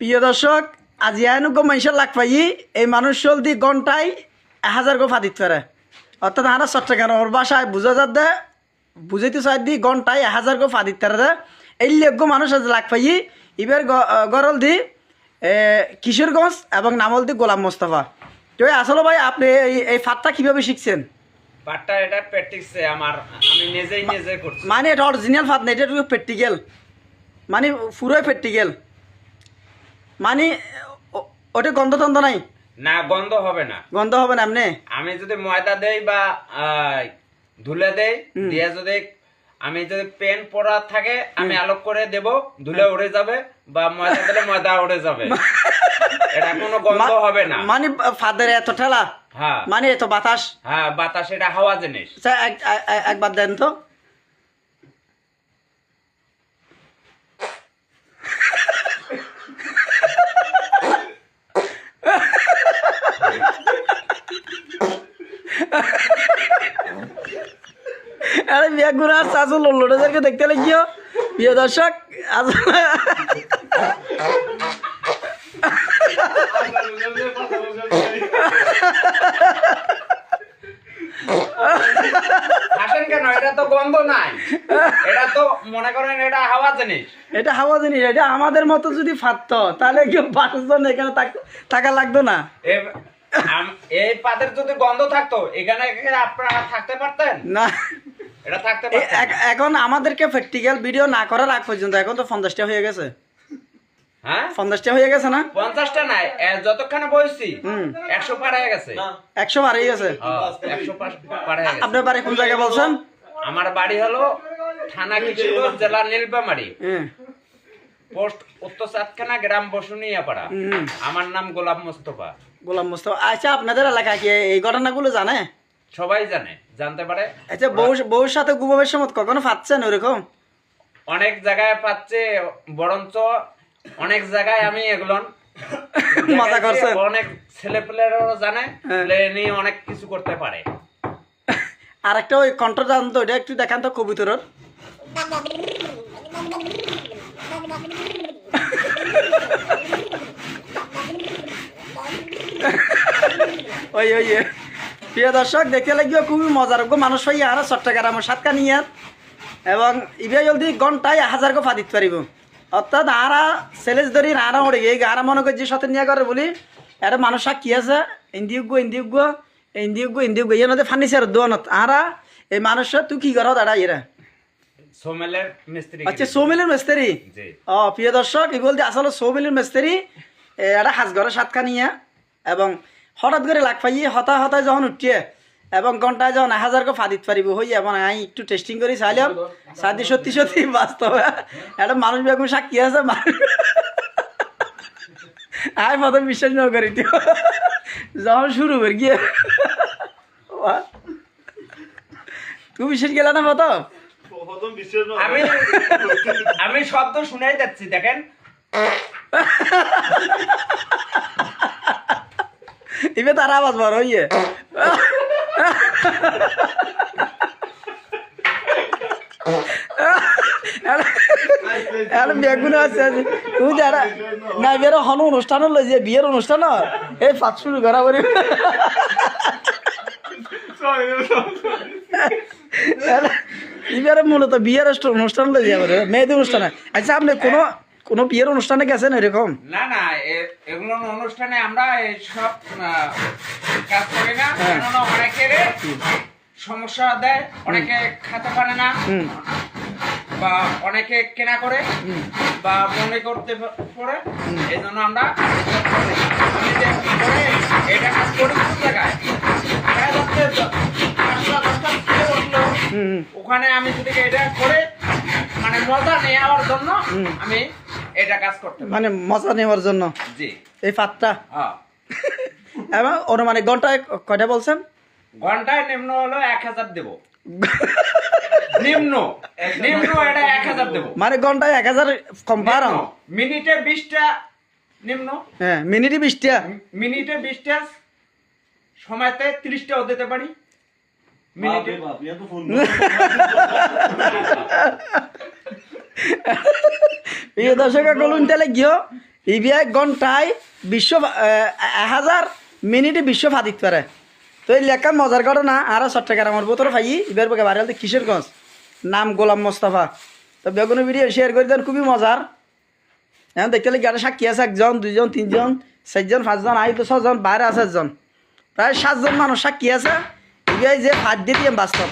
প্রিয় দর্শক আজি আনুগ্য মানুষের লাগ পাই এই মানুষ চলতি ঘন্টায় এক হাজার গো ফাদিত পারে অর্থাৎ হারা চট্টগ্রাম ওর বাসায় বুঝা যাত দে বুঝাইতে চাই দি ঘন্টায় এক হাজার গো ফাদিত পারে দে। এই লেগ্য মানুষ আজ লাগ পাই এবার গরল দি কিশোরগঞ্জ এবং নামল দি গোলাম মোস্তফা। তো আসলে ভাই আপনি এই এই ফাতটা কীভাবে শিখছেন? পাটটা এটা প্র্যাকটিসে আমার আমি নিজেই নিজে করছি। মানে এটা অরিজিনাল ফাত না এটা প্র্যাকটিক্যাল মানে পুরোই প্র্যাকটিক্যাল মানে ওটা গন্ধ টন্ধ নাই? না গন্ধ হবে না। গন্ধ হবে না এমনি? আমি যদি ময়দা দেই বা ধুলে দেই দিয়ে যদি আমি যদি পেন পরা থাকে আমি আলোক করে দেব ধুলে উড়ে যাবে বা ময়দা দিলে ময়দা উড়ে যাবে। এটা কোনো গন্ধ হবে না। মানে ফাদের এত ঠেলা? হ্যাঁ। মানে এত বাতাস? হ্যাঁ বাতাস এটা হাওয়া জিনিস। আচ্ছা, এক- এক- এক- একবার দেন তো। আরে বিয়া দেখতে লাগিও। প্রিয় দর্শক আজ কেন? এটা তো গন্ধ নাই। এটা তো মনে করেন এটা হাওয়া জিনিস। এটা হাওয়া জিনিস এটা আমাদের মতো যদি ফাটতো তাহলে কেউ পাঁচজন এখানে থাকা লাগতো না। এই পাদের যদি গন্ধ থাকতো এখানে আপনারা থাকতে পারতেন? না। এটা থাকতে এখন আমাদেরকে প্র্যাকটিক্যাল ভিডিও না করার আগ পর্যন্ত এখন তো পঞ্চাশটা হয়ে গেছে। হ্যাঁ? পঞ্চাশটা হয়ে গেছে না? পঞ্চাশটা নাই যতক্ষণে বসছি একশো পার হয়ে গেছে। একশো বার হয়ে গেছে। একশো পার হয়ে গেছে। আপনার বাড়ি কোন জায়গায় বলছেন? আমার বাড়ি হলো থানা কিশোরগঞ্জ জেলা নীলবামারি পোস্ট উত্তর সাতখানা গ্রাম বসুনিয়াপাড়া। হুম। আমার নাম গোলাপ মোস্তফা। গোলাম মুস্তফা। আচ্ছা আপনাদের এলাকা কি এই ঘটনাগুলো জানে? সবাই জানে জানতে পারে। আচ্ছা বউ বউর সাথে ঘুমাবের সময় কখনো ফাটছেন ওরকম? অনেক জায়গায় পাচ্ছে বরঞ্চ অনেক জায়গায় আমি এগুলো মজা করছেন। অনেক ছেলে পেলেরাও জানে হ্যাঁ। নিয়ে অনেক কিছু করতে পারে। আর একটা ওই কণ্ঠ জানতো ওইটা একটু দেখান তো কবুতরর। ওই ওই। প্রিয় দর্শক দেখতে লাগবে খুবই মজার গো মানুষ হইয়া আর চট্টগ্রামের সাতকা নিয়ে এবং ইবে জলদি ঘন্টায় হাজার গো ফাদিত পারিব। অর্থাৎ আরা সেলেস ধরি আরা ওড়ে এই আরা মনে করছি সাথে নিয়ে করে বলি এটা মানুষ কি আছে? ইন্দিউগ ইন্দিউগ ইন্দিউগ ইন্দিউগ ইয়ে নদী ফার্নিচার দোয়ানত। আরা এই মানুষের তুই কি করো দাঁড়া এরা? সোমেলের মিস্ত্রি। আচ্ছা সৌমিলের মিস্ত্রি? ও প্রিয় দর্শক বলতে আসলে সৌমিলের মিস্ত্রি এ, একটা হাঁসঘরে সাতখা নিয়ে এবং হঠাৎ করে লাগ পাইয়ে হতা হতায় যখন উঠিয়ে এবং ঘন্টায় যখন এক হাজার ফাদিত পারিব হই এবং আমি একটু টেস্টিং করে চাইলাম। সাদি সত্যি সত্যি বাস্তব। একটা মানুষ বেগুন সাক্ষী আছে আয় প্রথম বিশ্বাস ন করি যখন শুরু করি গিয়ে তুই বিশ্বাস গেলা না প্রথম? আমি আমি শব্দ শুনাই যাচ্ছি দেখেন। ইবে তার আওয়াজ বড় হইয়ে বেগুন আছে তুই যারা না বিয়ের হন অনুষ্ঠান হলো যে বিয়ের অনুষ্ঠান এই ফাঁক শুরু করা বলি এবারে মূলত বিয়ের অনুষ্ঠান- অনুষ্ঠান লই যাবে মেয়েদের অনুষ্ঠানে আচ্ছা আপনি কোনো কোনো বিয়ের অনুষ্ঠানে গেছেন এরকম? না না এগুলো অনুষ্ঠানে আমরা সব কাজ করি না। হ্যাঁ। কেননা অনেকের সমস্যা দেয় অনেকে খেতে পারে না। বা অনেকে কেনা করে বা মনে করতে পারে এই জন্য আমরা এটা কাজ করি কোন জায়গায়। ওখানে আমি যদি এটা করে মানে মজা নেওয়ার জন্য আমি এটা কাজ করতে মানে মজা নেওয়ার জন্য। জি। এই পাতটা হ্যাঁ। এবং অনুমানিক ঘন্টায় কয়টা বলছেন? ঘন্টায় নিম্ন হলো এক হাজার দেবো। নিম্ন। নিম্ন এটা এক হাজার দেবো। মানে ঘন্টায় এক হাজার কম পার মিনিটে বিশটা নিম্ন। হ্যাঁ মিনিটে বিশটা। মিনিটে বিশটা সময়তে ত্রিশটাও দিতে পারি। মিনিটে প্রিয় দর্শক বলুন তাহলে গিয়ে ইবিআই ঘন্টায় বিশ্ব হাজার মিনিটে বিশ্ব ফাদিত পারে। তো এই লেখা মজার ঘটনা, আর চট্টগ্রামের বোতর ফাই ইবার বকে হলতে কিশোরগঞ্জ। নাম গোলাম মোস্তফা। তো বেগুনের ভিডিও শেয়ার করে দেন, খুবই মজার। এখন দেখতে লাগি গাড়ি সাক্ষী আছে একজন, দুইজন, তিনজন, চারজন, পাঁচজন, আই তো ছজন বাইরে আছে একজন। প্রায় সাতজন মানুষ সাক্ষী আছে। ইবিআই যে ফাঁদ দিয়ে দিয়ে বাস্তব।